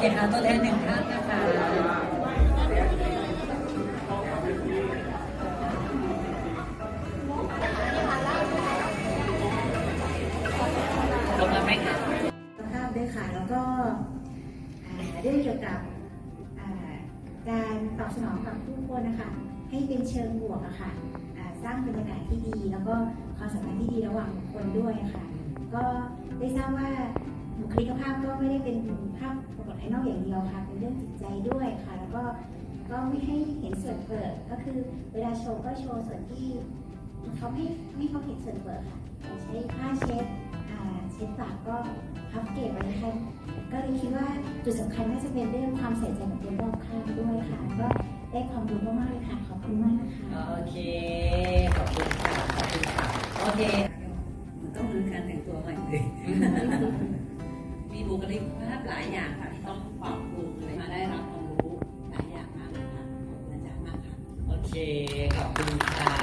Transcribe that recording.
เคค่ะตัวแทนหนึ่งท่านนะคะลงมาไหมคะสุขภาพด้วยค่ะแล้วก็อ่าเรื่องเกี่ยวกับอ่าการตอบสนองกับผู้คนนะคะ ให้เป็นเชิงบวกอะค่ะสร้างบรรยากาศที่ดี แล้วก็ความสัมพันธ์ที่ดีระหว่างคคลด้วยค่ะ ก็ได้ทราบว่าบุคลิกภาพก็ไม่ได้เป็นภาพ นอกอย่างเดียวค่ะเป็นเรื่องจิตใจด้วยค่ะ แล้วก็ก็ไม่ให้เห็นส่วนเปิดก็คือเวลาโชว์ก็โชว์ส่วนที่เขาไม่ไม่ให้เขาเห็นส่วนเปิดค่ะใช้ผ้าเช็ดอ่าเช็ดปากก็พับเก็บไว้ค่ะก็เลยคิดว่าจุดสำคัญน่าจะเป็นเรื่องความใส่ใจของคนรอบข้างด้วยค่ะก็ได้ความรู้มากๆเลยค่ะขอบคุณมากนะคะโอเคขอบคุณค่ะขอบคุณค่ะโอเคมันต้องรื้อการแต่งตัวใหม่เลย มีบุคลิกภาพหลายอย่างค่ะที่ต้องปรับปรุงเลยมาได้รับความรู้หลายอย่างมากเลยค่ะขอบคุณอาจารย์มากค่ะโอเคขอบคุณค่ะ